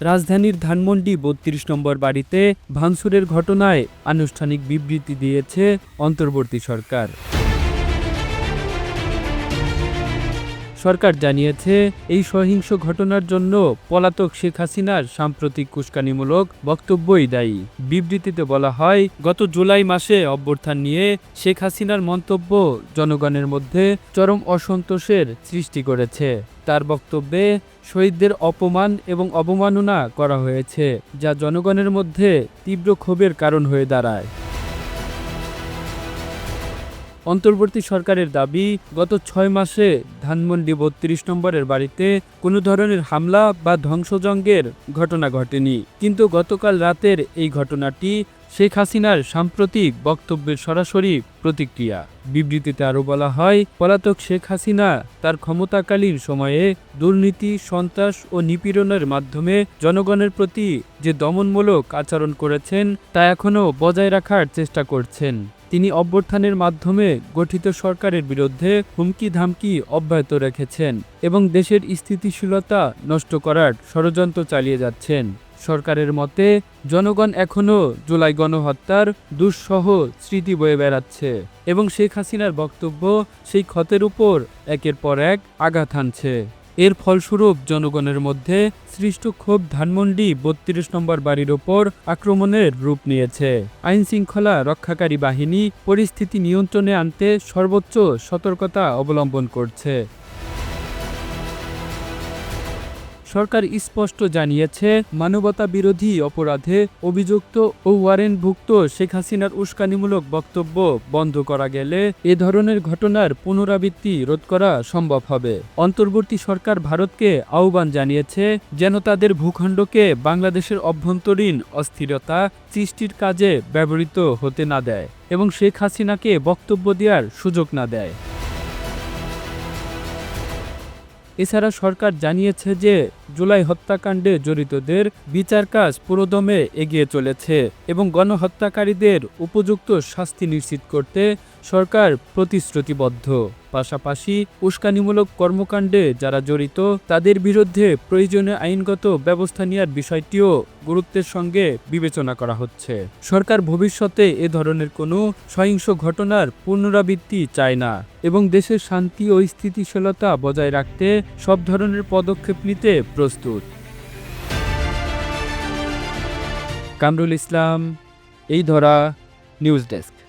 রাজধানীর ধানমন্ডি বত্রিশ নম্বর বাড়িতে ভাঙচুরের ঘটনায় আনুষ্ঠানিক বিবৃতি দিয়েছে অন্তর্বর্তী সরকার। সরকার জানিয়েছে, এই সহিংস ঘটনার জন্য পলাতক শেখ হাসিনার সাম্প্রতিক কুস্কানিমূলক বক্তব্যই দায়ী। বিবৃতিতে বলা হয়, গত জুলাই মাসে অভ্যর্থান নিয়ে শেখ হাসিনার মন্তব্য জনগণের মধ্যে চরম অসন্তোষের সৃষ্টি করেছে। তার বক্তব্যে শহীদদের অপমান এবং অবমাননা করা হয়েছে, যা জনগণের মধ্যে তীব্র ক্ষোভের কারণ হয়ে দাঁড়ায়। অন্তর্বর্তী সরকারের দাবি, গত ছয় মাসে ধানমন্ডি বত্রিশ নম্বরের বাড়িতে কোনো ধরনের হামলা বা ধ্বংসজঙ্গের ঘটনা ঘটেনি। কিন্তু গতকাল রাতের এই ঘটনাটি শেখ হাসিনার সাম্প্রতিক বক্তব্যের সরাসরি প্রতিক্রিয়া। বিবৃতিতে আরও বলা হয়, পলাতক শেখ হাসিনা তার ক্ষমতাকালীন সময়ে দুর্নীতি, সন্ত্রাস ও নিপীড়নের মাধ্যমে জনগণের প্রতি যে দমনমূলক আচরণ করেছেন, তা এখনও বজায় রাখার চেষ্টা করছেন। তিনি অভ্যর্থানের মাধ্যমে গঠিত সরকারের বিরুদ্ধে হুমকি ধামকি অব্যাহত রেখেছেন এবং দেশের স্থিতিশীলতা নষ্ট করার ষড়যন্ত্র চালিয়ে যাচ্ছেন। সরকারের মতে, জনগণ এখনও জুলাই গণহত্যার দুঃসহ স্মৃতি বয়ে বেড়াচ্ছে এবং শেখ হাসিনার বক্তব্য সেই ক্ষতের উপর একের পর এক আঘাত হানছে। এর ফলস্বরূপ জনগণের মধ্যে সৃষ্ট ক্ষোভ ধানমন্ডি বত্রিশ নম্বর বাড়ির ওপর আক্রমণের রূপ নিয়েছে। আইন শৃঙ্খলা রক্ষাকারী বাহিনী পরিস্থিতি নিয়ন্ত্রণে আনতে সর্বোচ্চ সতর্কতা অবলম্বন করছে। সরকার স্পষ্ট জানিয়েছে মানবতা বিরোধী অপরাধে অভিযুক্ত ও ওয়ারেন্টভুক্ত শেখ হাসিনার উস্কানিমূলক বক্তব্য বন্ধ করা গেলে এ ধরনের ঘটনার পুনরাবৃত্তি রোধ করা সম্ভব হবে। অন্তর্বর্তী সরকার ভারতকে আহ্বান জানিয়েছে যেন তাদের ভূখণ্ডকে বাংলাদেশের অভ্যন্তরীণ অস্থিরতা সৃষ্টির কাজে ব্যবহৃত হতে না দেয় এবং শেখ হাসিনাকে বক্তব্য দেওয়ার সুযোগ না দেয়। এছাড়া সরকার জানিয়েছে যে, জুলাই হত্যাকাণ্ডে জড়িতদের বিচার কাজ পুরোদমে এগিয়ে চলেছে এবং গণহত্যাকারীদের উপযুক্ত শাস্তি নিশ্চিত করতে সরকার প্রতিশ্রুতিবদ্ধ। পাশাপাশি উস্কানিমূলক কর্মকাণ্ডে যারা জড়িত, তাদের বিরুদ্ধে প্রয়োজনীয় আইনগত ব্যবস্থা নেওয়ার বিষয়টিও গুরুত্বের সঙ্গে বিবেচনা করা হচ্ছে। সরকার ভবিষ্যতে এ ধরনের কোনো সহিংস ঘটনার পুনরাবৃত্তি চায় না এবং দেশের শান্তি ও স্থিতিশীলতা বজায় রাখতে সব ধরনের পদক্ষেপ নিতে প্রস্তুত। কামরুল ইসলাম, এই ধরা, নিউজ ডেস্ক।